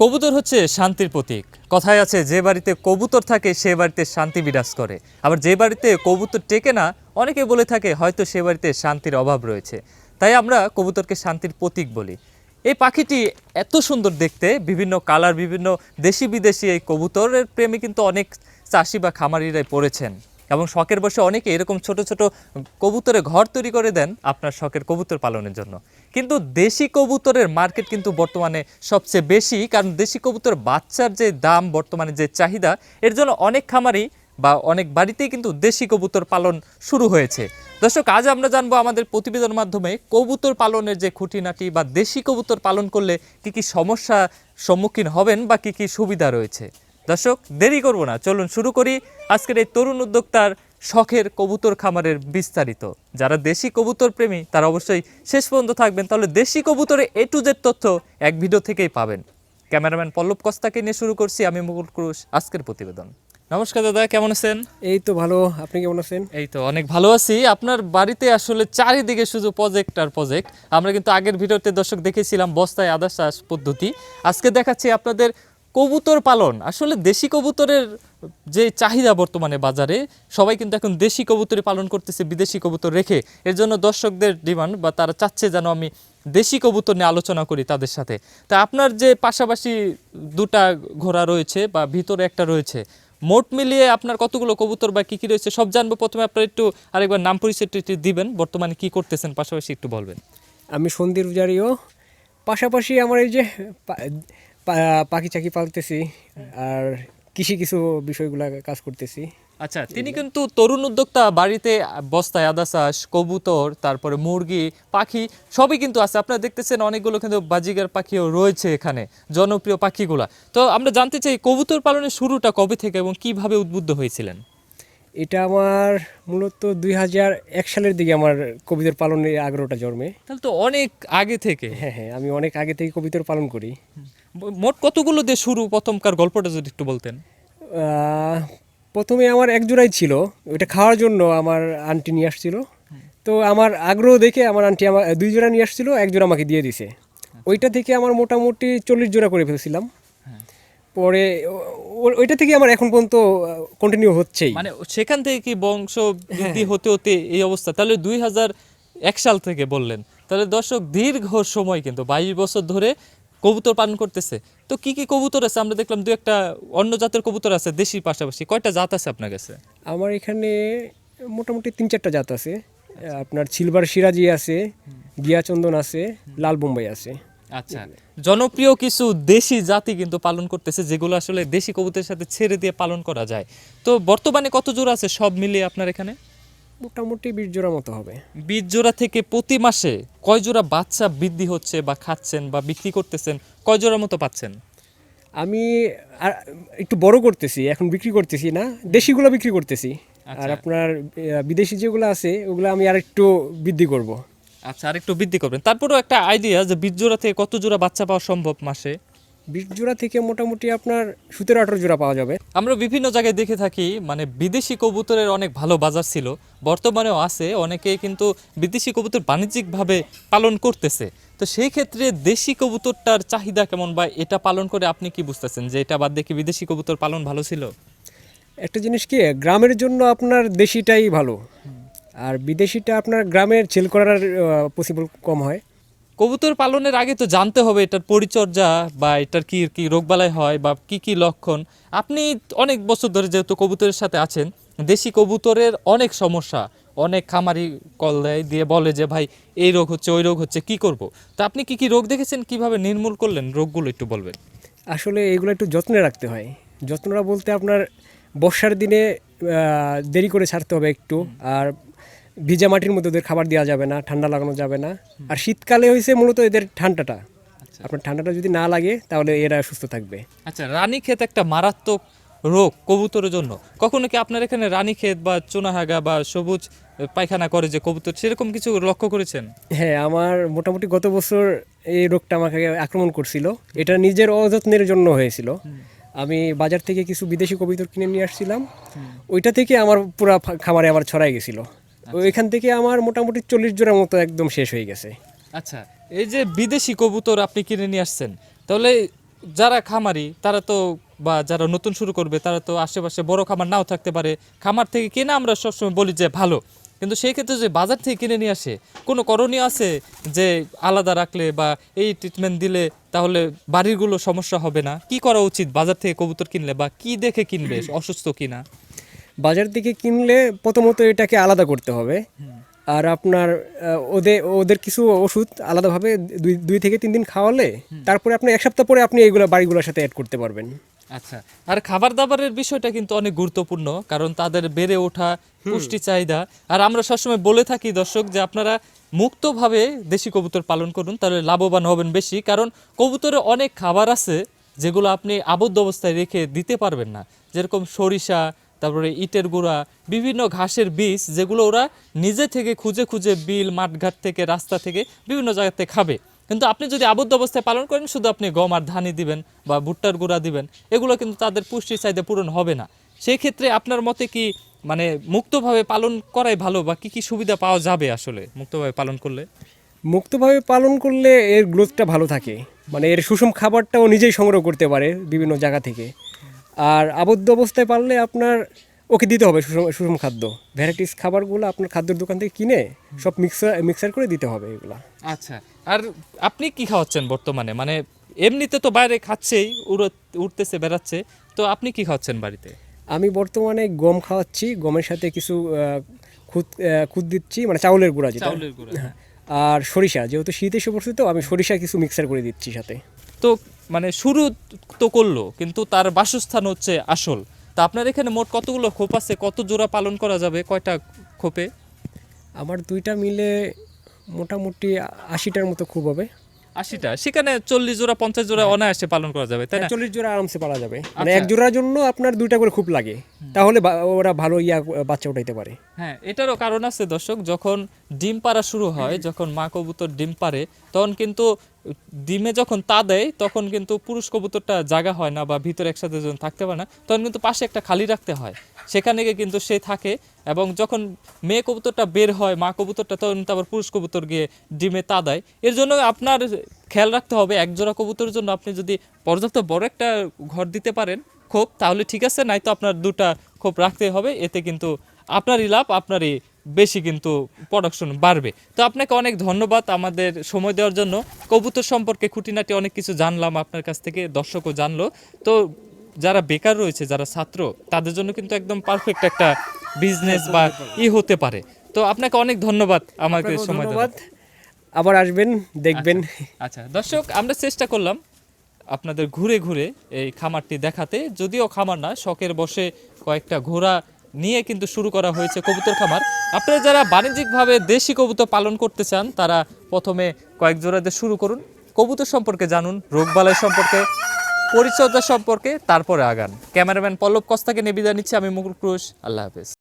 কবুতর হচ্ছে শান্তির প্রতীক। কথায় আছে, যে বাড়িতে কবুতর থাকে, সে বাড়িতে শান্তি বিরাজ করে। আবার যে বাড়িতে কবুতর টেকে না, অনেকে বলে থাকে, হয়তো সে বাড়িতে শান্তির অভাব রয়েছে। তাই আমরা কবুতরকে শান্তির প্রতীক বলি। এই পাখিটি এত সুন্দর দেখতে, বিভিন্ন কালার, বিভিন্ন দেশি বিদেশি এই কবুতরের প্রেমে কিন্তু অনেক চাষি বা খামারিরাই পড়েছেন। এবং শখের বসে অনেকে এরকম ছোট ছোট কবুতরে ঘর তৈরি করে দেন আপনার শখের কবুতর পালনের জন্য। কিন্তু দেশি কবুতরের মার্কেট কিন্তু বর্তমানে সবচেয়ে বেশি, কারণ দেশি কবুতর বাচ্চার যে দাম, বর্তমানে যে চাহিদা, এর জন্য অনেক খামারি বা অনেক বাড়িতেই কিন্তু দেশি কবুতর পালন শুরু হয়েছে। দর্শক, আজ আমরা জানব আমাদের প্রতিবেদনের মাধ্যমে কবুতর পালনের যে খুঁটিনাটি বা দেশি কবুতর পালন করলে কি কি সমস্যা সম্মুখীন হবেন বা কি কি সুবিধা রয়েছে। দর্শক দেরি করব না। চলুন শুরু করি আজকের এই তরুণ উদ্যোক্তার শখের কবুতর খামারের বিস্তারিত। যারা দেশি কবুতর প্রেমী তারা অবশ্যই শেষ পর্যন্ত থাকবেন। তাহলে দেশি কবুতরে এ টু জেড তথ্য এক ভিডিও থেকেই পাবেন। ক্যামেরাম্যান পল্লব কস্তাকে নিয়ে শুরু করছি আমি মুকুল ক্রুশ আজকের প্রতিবেদন। নমস্কার দাদা কেমন আছেন? এই তো ভালো। আপনি কেমন আছেন? এই তো অনেক ভালো আছি। আপনার বাড়িতে আসলে চারিদিকে শুধু প্রজেক্ট আর প্রজেক্ট আমরা কিন্তু আগের ভিডিওতে দর্শক দেখেছিলাম বস্তায় আদা চাষ পদ্ধতি। আজকে দেখাচ্ছি আপনাদের কবুতর পালন। আসলে দেশি কবুতরের যে চাহিদা বর্তমানে বাজারে, সবাই কিন্তু এখন দেশি কবুতরই পালন করতেছে, বিদেশি কবুতর রেখে। এর জন্য দর্শকদের ডিমান্ড বা তারা চাচ্ছে যেন আমি দেশি কবুতর নিয়ে আলোচনা করি তাদের সাথে। তা আপনার যে পাশাপাশি দুটা ঘোড়া রয়েছে বা ভিতরে একটা রয়েছে, মোট মিলিয়ে আপনার কতগুলো কবুতর বা কি কী রয়েছে সব জানব। প্রথমে আপনার একটু আরেকবার নাম পরিচয়টি দিবেন, বর্তমানে কি করতেছেন পাশাপাশি একটু বলবেন। আমি সন্দীপ উজারিও পাশাপাশি আমার এই যে পাখি চাকি পালতেছি আর কৃষি কিছু বিষয়গুলো কাজ করতেছি। আচ্ছা তিনি কিন্তু তরুণ উদ্যোক্তা বাড়িতে বস্তায় আদা চাষ কবুতর তারপরে মুরগি পাখি সবই কিন্তু আছে। আপনারা দেখতেছেন অনেকগুলো কিন্তু বাজিগার পাখিও রয়েছে এখানে জনপ্রিয় পাখিগুলা। তো আমরা জানতে চাই কবুতর পালনের শুরুটা কবে থেকে এবং কীভাবে উদ্বুদ্ধ হয়েছিলেন? এটা আমার মূলত দুই হাজার এক সালের দিকে আমার কবিতার পালনের আগ্রহটা জন্মে। তাহলে তো অনেক আগে থেকে। হ্যাঁ হ্যাঁ আমি অনেক আগে থেকে কবিতার পালন করি। মোট কতগুলো দিয়ে শুরু প্রথমকার গল্পটা যদি একটু বলতেন? প্রথমে আমার এক জোড়াই ছিল ওইটা খাওয়ার জন্য আমার আন্টি নিয়ে আসছিল। তো আমার আগ্রহ দেখে আমার আন্টি আমার দুই জোড়া নিয়ে আসছিল এক জোড়া আমাকে দিয়ে দিছে। ওইটা থেকে আমার মোটামুটি চল্লিশ জোড়া করে ফেলছিলাম। পরে ওইটা থেকে আমার এখন পর্যন্ত কন্টিনিউ হচ্ছেই। মানে সেখান থেকে কি বংশ বৃদ্ধি হতে হতে এই অবস্থা? তাহলে দুই হাজার এক সাল থেকে বললেন। তাহলে দর্শক দীর্ঘ সময় কিন্তু বাইশ বছর ধরে কবুতর পালন করতেছে। তো কি কি কবুতর আছে? আমরা দেখলাম দু একটা অন্য জাতের কবুতর আছে দেশির পাশাপাশি। কয়টা জাত আছে আপনার কাছে? আমার এখানে মোটামুটি তিন চারটা জাত আছে। আপনার সিলভার সিরাজি আছে গিয়াচন্দন আছে লাল বোম্বাই আছে। আচ্ছা। জনপ্রিয় কিছু দেশি জাতি কিন্তু পালন করতেছে যেগুলো আসলে দেশি কবুতরের সাথে ছেড়ে দিয়ে পালন করা যায়। তো বর্তমানে কত জোড়া আছে? সব মিলিয়ে আপনার এখানে? মোটামুটি বিশ জোড়া মতো হবে। বীজ জোড়া থেকে প্রতি মাসে কয় জোড়া বাচ্চা বৃদ্ধি হচ্ছে বা খাচ্ছেন বা বিক্রি করতেছেন কয় জোড়া মতো পাচ্ছেন? আমি আর একটু বড় করতেছি এখন বিক্রি করতেছি না দেশিগুলো বিক্রি করতেছি। আর আচ্ছা। আপনার আহ, বিদেশি যেগুলো আছে ওগুলো আমি আর একটু বৃদ্ধি করব। আচ্ছা আর একটু বৃদ্ধি করবেন। তারপরেও একটা আইডিয়া যে বীজ জোড়া থেকে কত জোড়া বাচ্চা পাওয়া সম্ভব মাসে? বিশ জোড়া থেকে মোটামুটি আপনার সতেরো আঠারো জোড়া পাওয়া যাবে। আমরা বিভিন্ন জায়গায় দেখে থাকি মানে বিদেশি কবুতরের অনেক ভালো বাজার ছিল। বর্তমানেও আছে অনেকেই কিন্তু বিদেশি কবুতর বাণিজ্যিকভাবে পালন করতেছে। তো সেই ক্ষেত্রে দেশি কবুতরটার চাহিদা কেমন বা এটা পালন করে আপনি কি বুঝতেছেন যে এটা বাদ দেখে বিদেশি কবুতর পালন ভালো ছিল? একটা জিনিস কি গ্রামের জন্য আপনার দেশিটাই ভালো। আর বিদেশিটা আপনার গ্রামের ছেল করার পসিবল কম হয়। কবুতর পালনের আগে তো জানতে হবে এটার পরিচর্যা বা এটার কি কি রোগবালাই হয় বা কি কি লক্ষণ। আপনি অনেক বছর ধরে যেহেতু কবুতরের সাথে আছেন, দেশি কবুতরের অনেক সমস্যা, অনেক খামারি কল দেয়, দিয়ে বলে যে, ভাই, এই রোগ হচ্ছে, ওই রোগ হচ্ছে, কি করব? তা আপনি কি কি রোগ দেখেছেন? কীভাবে নির্মূল করলেন রোগগুলো একটু বলবেন। আসলে এগুলো একটু যত্নে রাখতে হয়। যত্নটা বলতে আপনার বর্ষার দিনে দেরি করে ছাড়তে হবে একটু। আর ভিজা মাটির মধ্যে ওদের খাবার দেওয়া যাবে না ঠান্ডা লাগানো যাবে না। আর শীতকালে হয়েছে মূলত এদের ঠান্ডাটা। আপনার ঠান্ডাটা যদি না লাগে তাহলে এরা সুস্থ থাকবে। আচ্ছা রানী রানীক্ষেত একটা মারাত্মক রোগ কবুতরের জন্য। কখনো কি আপনার এখানে রানী রানীক্ষেত বা চুনাহাগা বা সবুজ পায়খানা করে যে কবুতর সেরকম কিছু লক্ষ্য করেছেন? হ্যাঁ আমার মোটামুটি গত বছর এই রোগটা আমাকে আক্রমণ করছিল। এটা নিজের অযত্নের জন্য হয়েছিল। আমি বাজার থেকে কিছু বিদেশি কবিতর কিনে নিয়ে আসছিলাম। ওইটা থেকে আমার পুরা খামারে আবার ছড়াই গেছিল। ওইখান থেকে আমার মোটামুটি চল্লিশ জোড়ার মতো একদম শেষ হয়ে গেছে। আচ্ছা এই যে বিদেশি কবুতর আপনি কিনে নিয়ে আসছেন, তাহলে যারা খামারি, তারা তো বা যারা নতুন শুরু করবে, তারা তো আশেপাশে বড় খামার নাও থাকতে পারে। খামার থেকে কিনে আমরা সবসময় বলি যে ভালো, কিন্তু সেই ক্ষেত্রে যে বাজার থেকে কিনে নিয়ে আসে, কোনো করণীয় আছে যে আলাদা রাখলে বা এই ট্রিটমেন্ট দিলে তাহলে বাড়িরগুলো সমস্যা হবে না? কি করা উচিত বাজার থেকে কবুতর কিনলে বা কি দেখে কিনবে, অসুস্থ কিনা? বাজার থেকে কিনলে প্রথমত এটাকে আলাদা করতে হবে। আর আপনার ওদের ওদের কিছু ওষুধ আলাদাভাবে দুই দুই থেকে তিন দিন খাওয়ালে তারপরে আপনি এক সপ্তাহ পরে আপনি এইগুলো বাড়িগুলোর সাথে অ্যাড করতে পারবেন। আচ্ছা আর খাবার দাবারের বিষয়টা কিন্তু অনেক গুরুত্বপূর্ণ কারণ তাদের বেড়ে ওঠা পুষ্টি চাহিদা। আর আমরা সবসময় বলে থাকি দর্শক যে আপনারা মুক্তভাবে দেশি কবুতর পালন করুন তাহলে লাভবান হবেন বেশি কারণ কবুতরে অনেক খাবার আছে যেগুলো আপনি আবদ্ধ অবস্থায় রেখে দিতে পারবেন না। যেরকম সরিষা তারপরে ইটের গুঁড়া, বিভিন্ন ঘাসের বীজ যেগুলো ওরা নিজে থেকে খুঁজে খুঁজে বিল, মাঠঘাট থেকে, রাস্তা থেকে বিভিন্ন জায়গাতে খাবে। কিন্তু আপনি যদি আবদ্ধ অবস্থায় পালন করেন, শুধু আপনি গম আর ধানই দিবেন বা ভুট্টার গুঁড়া দিবেন, এগুলো কিন্তু তাদের পুষ্টির চাহিদা পূরণ হবে না। সেই ক্ষেত্রে আপনার মতে কি মানে মুক্তভাবে পালন করাই ভালো বা কি কি সুবিধা পাওয়া যাবে আসলে মুক্তভাবে পালন করলে? মুক্তভাবে পালন করলে এর গ্রোথটা ভালো থাকে। মানে এর সুষম খাবারটাও নিজেই সংগ্রহ করতে পারে বিভিন্ন জায়গা থেকে। আর আবদ্ধ অবস্থায় পারলে আপনার ওকে দিতে হবে সুষম সুষম খাদ্য। ভ্যারাইটিস খাবারগুলো আপনার খাদ্যের দোকান থেকে কিনে সব মিক্সার মিক্সার করে দিতে হবে এগুলা। আচ্ছা আর আপনি কি খাওয়াচ্ছেন বর্তমানে? মানে এমনিতে তো বাইরে খাচ্ছেই উড়ো- উঠতেছে বেড়াচ্ছে তো আপনি কি খাওয়াচ্ছেন বাড়িতে? আমি বর্তমানে গম খাওয়াচ্ছি গমের সাথে কিছু খুদ খুদ দিচ্ছি মানে চাউলের গুঁড়া যেটা। চাউলের গুঁড়া। আর সরিষা যেহেতু শীত এসে পড়ছে তো আমি সরিষা কিছু মিক্সার করে দিচ্ছি সাথে। তো মানে শুরু তো করল কিন্তু তার বাসস্থান হচ্ছে আসল। তা আপনার এখানে মোট কতগুলো খোপ আছে? কত জোড়া পালন করা যাবে? কয়টা খোপে? আমার দুইটা মিলে মোটামুটি আশিটার মতো খুব হবে। আশিটা? সেখানে চল্লিশ জোড়া পঞ্চাশ জোড়া অনায়াসে পালন করা যাবে তাই না? চল্লিশ জোড়া আরামসে পালা যাবে। মানে আচ্ছা। এক জোড়ার জন্য আপনার দুইটা করে খুব লাগে। তাহলে ওরা ভালো ইয়া বাচ্চা উঠাইতে পারে। হ্যাঁ এটারও কারণ আছে দর্শক যখন ডিম পাড়া শুরু হয় যখন মা কবুতর ডিম পারে তখন কিন্তু ডিমে যখন তা দেয় তখন কিন্তু পুরুষ কবুতরটা জায়গা হয় না বা ভিতরে একসাথে যখন থাকতে পারে না তখন কিন্তু পাশে একটা খালি রাখতে হয়। সেখানে গিয়ে কিন্তু সে থাকে এবং যখন মেয়ে কবুতরটা বের হয় মা কবুতরটা তখন আবার পুরুষ কবুতর গিয়ে ডিমে তা দেয়। এর জন্য আপনার খেয়াল রাখতে হবে এক জোড়া কবুতরের জন্য আপনি যদি পর্যাপ্ত বড় একটা ঘর দিতে পারেন খোপ তাহলে ঠিক আছে নাই তো আপনার দুটা খোপ রাখতে হবে এতে কিন্তু আপনারই লাভ আপনারই বেশি কিন্তু প্রোডাকশন বাড়বে। তো আপনাকে অনেক ধন্যবাদ আমাদের সময় দেওয়ার জন্য। কবুতর সম্পর্কে খুঁটিনাটি অনেক কিছু জানলাম আপনার কাছ থেকে দর্শকও জানলো। তো যারা বেকার রয়েছে যারা ছাত্র তাদের জন্য কিন্তু একদম পারফেক্ট একটা বিজনেস বা ই হতে পারে। তো আপনাকে অনেক ধন্যবাদ আমাকে সময় দেওয়ার ধন্যবাদ। আবার আসবেন দেখবেন। আচ্ছা দর্শক আমরা চেষ্টা করলাম আপনাদের ঘুরে ঘুরে এই খামারটি দেখাতে, যদিও খামার না, শখের বসে কয়েকটা ঘোড়া নিয়ে কিন্তু শুরু করা হয়েছে কবুতর খামার। আপনারা যারা বাণিজ্যিকভাবে দেশি কবুতর পালন করতে চান, তারা প্রথমে কয়েক জোড়াতে শুরু করুন। কবুতর সম্পর্কে জানুন রোগবালাই সম্পর্কে, পরিচর্যা সম্পর্কে, তারপরে আগান। ক্যামেরাম্যান পল্লব কস্তাকে নিয়ে বিদায় নিচ্ছি, আমি মুকুল ক্রুশ, আল্লাহ হাফেজ।